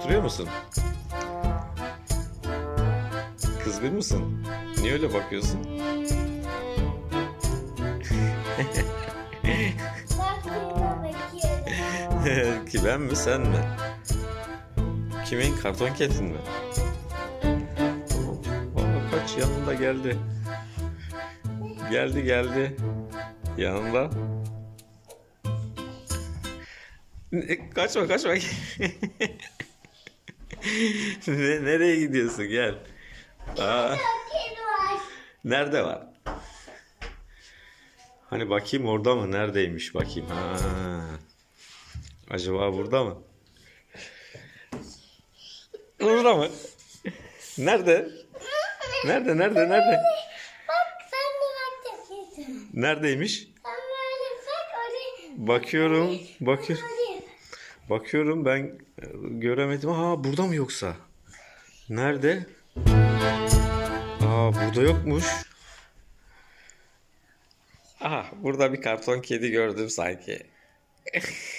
oturuyor musun? Kızgın mısın? Niye öyle bakıyorsun? Ki ben mi sen mi? Kimin? Karton kedin mi? Aa, kaç yanında geldi. Geldi geldi. Yanında. Kaçma kaçma. Ne- Nereye gidiyorsun gel. Aa, nerede var? Hani bakayım orada mı? Neredeymiş bakayım. Ha. Acaba burada mı? Burada mı? Nerede? Nerede? Nerede? Nerede? Bak sen de bak. Neredeymiş? Bakıyorum. Bakıyorum. Bakıyorum ben e, göremedim. Aa burada mı yoksa? Nerede? Aa burada yokmuş. Aha burada bir karton kedi gördüm sanki.